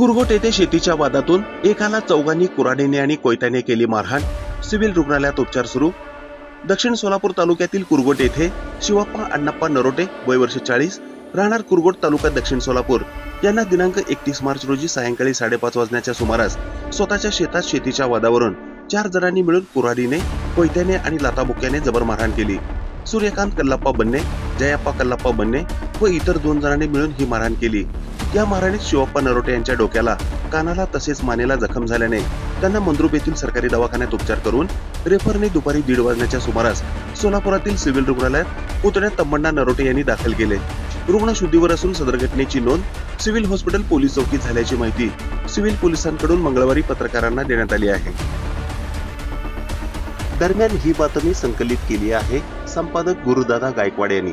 कुरगोट येथे शेतीच्या वादातून एकाला चौघांनी कुराडीने आणि कोयत्याने केली मारहाण. सिव्हिल रुग्णालयात उपचार सुरू. दक्षिण सोलापूर तालुक्यातील कुरगोट येथे शिवप्पा अण्णाप्पा नरोटे वय वर्ष चाळीस राहणार कुरगोट तालुका दक्षिण सोलापूर. यांना दिनांक एकतीस मार्च रोजी सायंकाळी साडेपाच वाजण्याच्या सुमारास स्वतःच्या शेतात शेतीच्या वादावरून चार जणांनी मिळून कुऱ्हाडीने कोयत्याने आणि लाताबुक्याने जबर मारहाण केली. सूर्यकांत कल्लाप्पा बन्ने जयाप्पा कल्लाप्पा बन्ने व इतर दोन जणांनी मिळून ही मारहाण केली. या मारहाणीत शिवप्पा नरोटे यांच्या डोक्याला कानाला तसेच मानेला जखम झाल्याने त्यांना मंद्रुप येथील सरकारी दवाखान्यात उपचार करून रेफरने दुपारी दीड वाजण्याच्या सुमारास सोलापुरातील सिव्हिल रुग्णालयात पुतण्यात तम्मण्णा नरोटे यांनी दाखल केले. रुग्ण शुद्धीवर असून सदर घटनेची नोंद सिव्हिल हॉस्पिटल पोलीस चौकीत झाल्याची माहिती सिव्हिल पोलिसांकडून मंगळवारी पत्रकारांना देण्यात आली आहे. दरम्यान ही बातमी संकलित केली आहे संपादक गुरुदादा गायकवाड यांनी.